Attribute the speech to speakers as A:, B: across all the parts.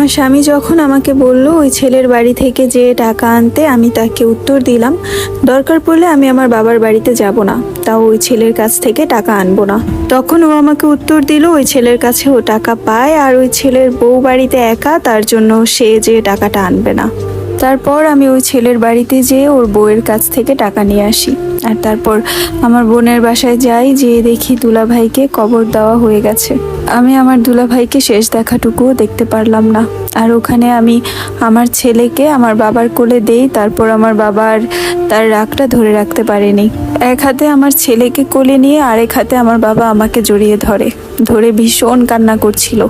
A: আমার স্বামী যখন আমাকে বলল, ওই ছেলের বাড়ি থেকে যে টাকা আনতে আমি তাকে উত্তর দিলাম, দরকার পড়লে আমি আমার বাবার বাড়িতে যাব না। তাও ওই ছেলের কাছ থেকে টাকা আনব না। তখন ও আমাকে উত্তর দিল, ওই ছেলের কাছে ও টাকা পায় আর ওই ছেলের বউ বাড়িতে একা, তার জন্য সে যে টাকাটা আনবে না। তারপর আমি ওই ছেলের বাড়িতে যেয়ে ওর বউয়ের কাছ থেকে টাকা নিয়ে আসি। আর তারপর আমার বোনের বাসায় যাই, যেয়ে দেখি দুলাভাইকে কবর দেওয়া হয়ে গেছে। আমি আমার দুলাভাইকে শেষ দেখাটুকুও দেখতে পারলাম না। আর ওখানে আমি আমার ছেলেকে আমার বাবার কোলে দেই, তারপর আমার বাবার তার রাগটা ধরে রাখতে পারেনি। এক হাতে আমার ছেলেকে কোলে নিয়ে, আরেক হাতে আমার বাবা আমাকে জড়িয়ে ধরে ধরে ভীষণ কান্না করছিল।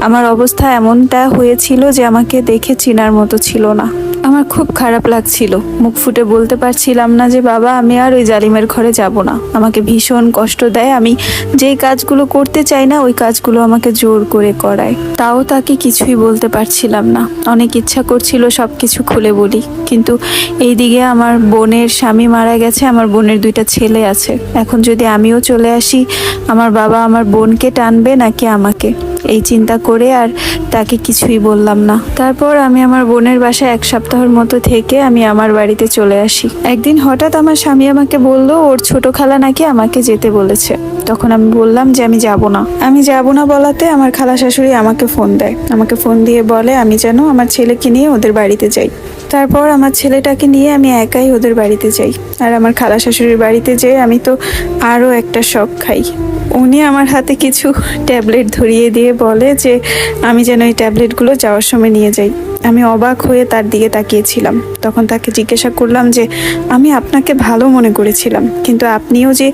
A: আমার অবস্থা এমনটা হয়েছিল যে আমাকে দেখে চিনার মতো ছিল না। আমার খুব খারাপ লাগছিল। মুখ ফুটে বলতে পারছিলাম না যে, বাবা, আমি আর ওই জালিমের ঘরে যাব না। আমাকে ভীষণ কষ্ট দেয়। আমি যেই কাজগুলো করতে চাই না, ওই কাজগুলো আমাকে জোর করে করায়। তাও তাকে কিছুই বলতে পারছিলাম না। অনেক ইচ্ছা করছিল সব কিছু খুলে বলি। কিন্তু এইদিকে আমার বোনের স্বামী মারা গেছে, আমার বোনের দুইটা ছেলে আছে। এখন যদি আমিও চলে আসি, আমার বাবা আমার বোনকে টানবে নাকি আমাকে? এই চিন্তা করে আর তাকে কিছুই বললাম না। তারপর আমি আমার বোনের বাসায় এক সপ্তাহের মতো থেকে আমি আমার বাড়িতে চলে আসি। একদিন হঠাৎ আমার স্বামী আমাকে বলল, ওর ছোট খালা নাকি আমাকে যেতে বলেছে। তখন আমি বললাম যে আমি যাব না। আমি যাব না বলাতে আমার খালা শাশুড়ি আমাকে ফোন দেয়। আমাকে ফোন দিয়ে বলে, আমি যেন আমার ছেলেকে নিয়ে ওদের বাড়িতে যাই। তারপর আমার ছেলেটাকে নিয়ে আমি একাই ওদের বাড়িতে যাই। আর আমার খালা শাশুড়ির বাড়িতে যেয়ে আমি তো আরও একটা শখ খাই। উনি আমার হাতে কিছু ট্যাবলেট ধরিয়ে দিয়ে বলে যে, আমি যেন এই ট্যাবলেটগুলো যাওয়ার সময় নিয়ে যাই। আমি অবাক হয়ে তার দিকে তাকিয়েছিলাম। তখন তাকে জিজ্ঞাসা করলাম যে, আমি আপনাকে ভালো মনে করেছিলাম, কিন্তু আপনিও যে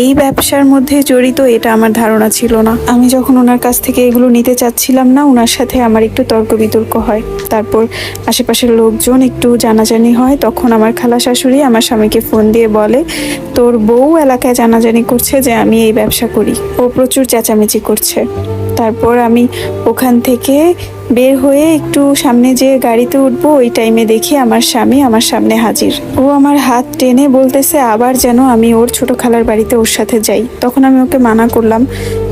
A: এই ব্যবসার মধ্যে জড়িত, এটা আমার ধারণা ছিল না। আমি যখন ওনার কাছ থেকে এগুলো নিতে চাচ্ছিলাম না, ওনার সাথে আমার একটু তর্ক বিতর্ক হয়। তারপর আশেপাশের লোকজন একটু জানাজানি হয়। তখন আমার খালা শাশুড়ি আমার স্বামীকে ফোন দিয়ে বলে, তোর বউ এলাকায় জানাজানি করছে যে আমি এই ব্যবসা করি। ও প্রচুর চেঁচামেচি করছে। তারপর আমি ওখান থেকে বের হয়ে একটু সামনে যে গাড়িতে উঠবো, ওই টাইমে দেখি আমার স্বামী আমার সামনে হাজির। ও আমার হাত টেনে বলতেছে, আবার যেন আমি ওর ছোট খালার বাড়িতে ওর সাথে যাই। তখন আমি ওকে মানা করলাম।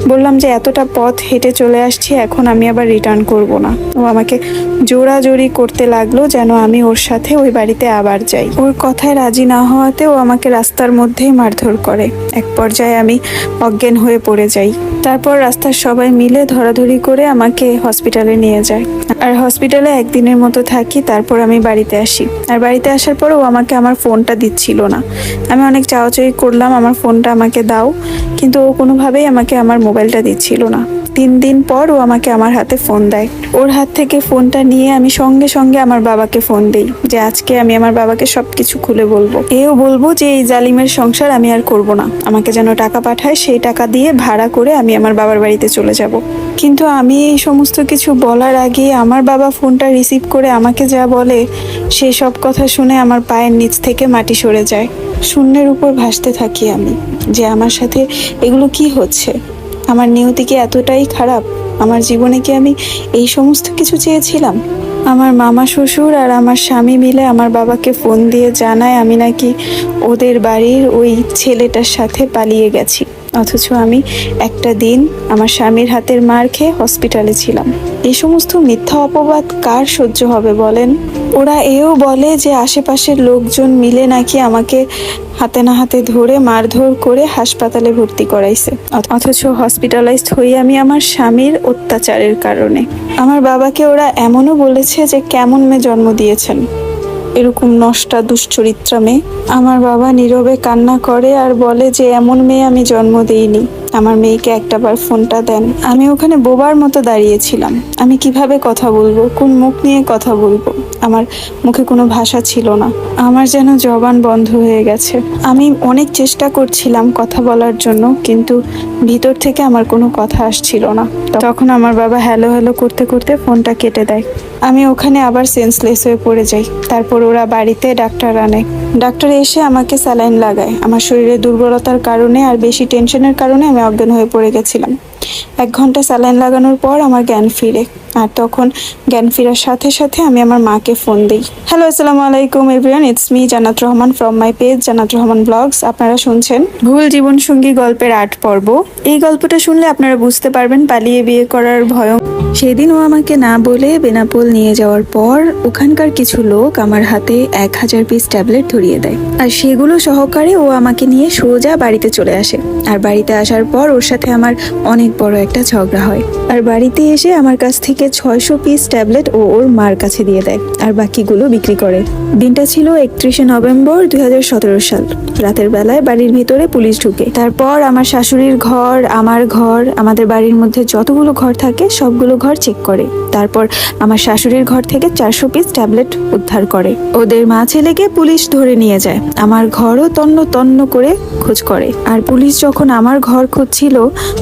A: বললাম যে, এতটা পথ হেঁটে চলে আসছি, এখন আমি আবার রিটার্ন করব না। ও আমাকে জোরাজোরি করতে লাগল যেন আমি ওর সাথে ওই বাড়িতে আবার যাই। ওর কথায় রাজি না হওয়াতে ও আমাকে রাস্তার মধ্যেই মারধর করে। এক পর্যায়ে আমি অজ্ঞান হয়ে পড়ে যাই। তারপর রাস্তার সবাই মিলে ধরাধরি করে আমাকে হসপিটালে নিয়ে যায়। আর হসপিটালে একদিনের মতো থাকি, তারপর আমি বাড়িতে আসি। আর বাড়িতে আসার পরও ও আমাকে আমার ফোনটা দিচ্ছিল না। আমি অনেক চাওয়াচাই করলাম, আমার ফোনটা আমাকে দাও। কিন্তু ও কোনোভাবেই আমাকে আমার মোবাইলটা দিচ্ছিল না। তিন দিন পর ও আমাকে আমার হাতে ফোন দেয়। ওর হাত থেকে ফোনটা নিয়ে আমি সঙ্গে সঙ্গে আমার বাবাকে ফোন দিই যে আজকে আমি আমার বাবাকে সব কিছু খুলে বলব। এও বলব যে এই জালিমের সংসার আমি আর করব না। আমাকে যেন টাকা পাঠায় সেই টাকা দিয়ে ভাড়া করে আমি আমার বাবার বাড়িতে চলে যাব। কিন্তু আমি এই সমস্ত কিছু বলার আগে আমার বাবা ফোনটা রিসিভ করে আমাকে যা বলে সেই সব কথা শুনে আমার পায়ের নিচ থেকে মাটি সরে যায়। শূন্যের উপর ভাসতে থাকি আমি যে আমার সাথে এগুলো কি হচ্ছে? আমার নিয়তি কি এতটাই খারাপ? আমার জীবনে কি আমি এই সমস্ত কিছু চেয়েছিলাম? আমার মামা শ্বশুর আর আমার স্বামী মিলে আমার বাবাকে ফোন দিয়ে জানায় আমি নাকি ওদের বাড়ির ওই ছেলেটার সাথে পালিয়ে গেছি। অথচ আমি একটা দিন আমার স্বামীর হাতের মার খেয়ে হসপিটালে ছিলাম। এই সমস্ত মিথ্যা অপবাদ কার সহ্য হবে বলেন? ওরা এও বলে যে আশেপাশের লোকজন মিলে নাকি আমাকে হাতে না হাতে ধরে মারধর করে হাসপাতালে ভর্তি করাইছে। অথচ হসপিটালাইজড হই আমি আমার স্বামীর অত্যাচারের কারণে। আমার বাবাকে ওরা এমনও বলেছে যে কেমন মেয়ে জন্ম দিয়েছেন। এরকম নষ্টা দুশ্চরিত্রা মেয়ে। আমার বাবা নীরবে কান্না করে আর বলে যে, এমন মেয়ে আমি জন্ম দেইনি। আমার মেয়েকে একটাবার ফোনটা দেন। আমি ওখানে বোবার মতো দাঁড়িয়েছিলাম। আমি কীভাবে কথা বলব? কোন মুখ নিয়ে কথা বলব? আমার মুখে কোনো ভাষা ছিল না। আমার যেন জবান বন্ধ হয়ে গেছে। আমি অনেক চেষ্টা করছিলাম কথা বলার জন্য, কিন্তু ভিতর থেকে আমার কোনো কথা আসছিল না। তখন আমার বাবা হ্যালো হ্যালো করতে করতে ফোনটা কেটে দেয়। আমি ওখানে আবার সেন্সলেস হয়ে পড়ে যাই। তারপর ওরা বাড়িতে ডাক্তার আনে। ডাক্তার এসে আমাকে স্যালাইন লাগায়। আমার শরীরে দুর্বলতার কারণে আর বেশি টেনশনের কারণে আমি অজ্ঞান হয়ে পড়ে গেছিলাম। এক ঘণ্টা স্যালাইন লাগানোর পর আমার জ্ঞান ফিরে। আর তখন জ্ঞান ফেরার সাথে সাথে আমি আমার মাকে ফোন দিই। হ্যালো আসসালামু আলাইকুম এভরিওয়ান ইটস মি জান্নাত রহমান ফ্রম মাই পেজ জান্নাত রহমান ব্লগস আপনারা শুনছেন ভুল জীবন সঙ্গী গল্পের আট পর্ব। এই গল্পটা শুনলে আপনারা বুঝতে পারবেন পালিয়ে বিয়ে করার ভয়। সেদিন ও আমাকে না বলে বেনাপোল নিয়ে যাওয়ার পর ওখানকার কিছু লোক আমার হাতে এক হাজার পিস ট্যাবলেট ধরিয়ে দেয়। আর সেগুলো সহকারে ও আমাকে নিয়ে সোজা বাড়িতে চলে আসে। আর বাড়িতে আসার পর ওর সাথে আমার অনেক বড় একটা ঝগড়া হয়। আর বাড়িতে এসে আমার কাছ থেকে ছয়শো পিস ট্যাবলেট ও ওর মার কাছে দিয়ে দেয়, আর বাকিগুলো বিক্রি করে। দিনটা ছিল একত্রিশে নভেম্বর দুই হাজার সতেরো সাল। রাতের বেলায় বাড়ির ভিতরে পুলিশ ঢুকে। তারপর আমার শাশুড়ির ঘর, আমার ঘর, আমাদের বাড়ির মধ্যে যতগুলো ঘর থাকে, সবগুলো ঘর চেক করে। তারপর আমার শাশুড়ির ঘর থেকে চারশো পিস ট্যাবলেট উদ্ধার করে। ওদের মা ছেলেকে পুলিশ ধরে নিয়ে যায়। আমার ঘরও তন্ন তন্ন করে খোঁজ করে। আর পুলিশ যখন আমার ঘর খুঁজছিল,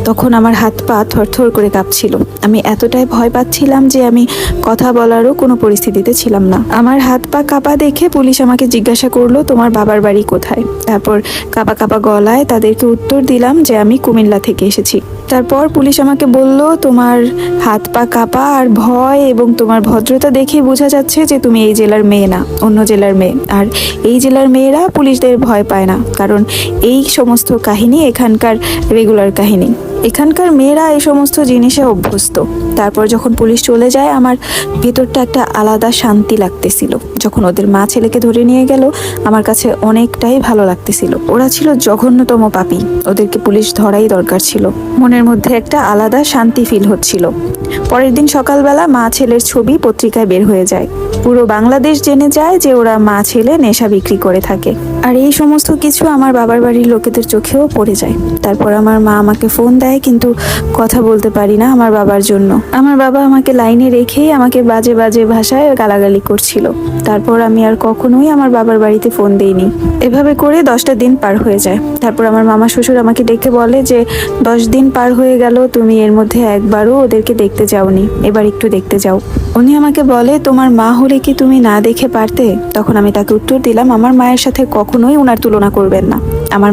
A: তখন আমার হাত পা থরথর করে কাঁপছিল। আমি এতটাই ভয় পাচ্ছিলাম যে আমি কথা বলারও কোনো পরিস্থিতিতে ছিলাম না। আমার হাত পা কাঁপা দেখে পুলিশ আমাকে জিজ্ঞাসা করল, তোমার বাবার বাড়ি কোথায়? তারপর কাঁপা কাঁপা গলায় তাদেরকে উত্তর দিলাম যে আমি কুমিল্লা থেকে এসেছি। তারপর পুলিশ আমাকে বলল, তোমার হাত পা কাঁপা আর ভয় এবং তোমার ভদ্রতা দেখে বোঝা যাচ্ছে যে তুমি এই জেলার মেয়ে না, অন্য জেলার মেয়ে। আর এই জেলার মেয়েরা পুলিশদের ভয় পায় না, কারণ এই সমস্ত কাহিনী এখানকার রেগুলার কাহিনী। এখানকার মেয়েরা এই সমস্ত জিনিসে অভ্যস্ত। তারপর যখন পুলিশ চলে যায়, আমার ভেতরটা একটা আলাদা শান্তি লাগতেছিল। যখন ওদের মা ছেলেকে ধরে নিয়ে গেল, আমার কাছে অনেকটাই ভালো লাগতেছিল। ওরা ছিল জঘন্যতম পাপী। ওদেরকে পুলিশ ধরাই দরকার ছিল। মনের মধ্যে একটা আলাদা শান্তি ফিল হচ্ছিল। পরের দিন সকালবেলা মা ছেলের ছবি পত্রিকায় বের হয়ে যায়। পুরো বাংলাদেশ জেনে যায় যে ওরা মা ছেলে নেশা বিক্রি করে থাকে। আর এই সমস্ত কিছু আমার বাবার বাড়ির লোকেদের চোখেও পড়ে যায়। তারপর আমার মা আমাকে ফোন দেয়, কিন্তু কথা বলতে পারি না আমার বাবার জন্য। আমার বাবা আমাকে লাইনে রেখেই আমাকে বাজে বাজে ভাষায় গালাগালি করছিল। তারপর আমি আর কখনোই আমার বাবার বাড়িতে ফোন দেইনি। এভাবে করে দশটা দিন পার হয়ে যায়। তারপর আমার মামা শ্বশুর আমাকে ডেকে বলে যে, দশ দিন পার হয়ে গেল, তুমি এর মধ্যে একবারও ওদেরকে দেখতে যাওনি। এবার একটু দেখতে যাও। উনি আমাকে বলে, তোমার মা হলে কি তুমি না দেখে পারতে? তখন আমি তাকে উত্তর দিলাম, আমার মায়ের সাথে কখনোই ওনার তুলনা করবেন না। আমার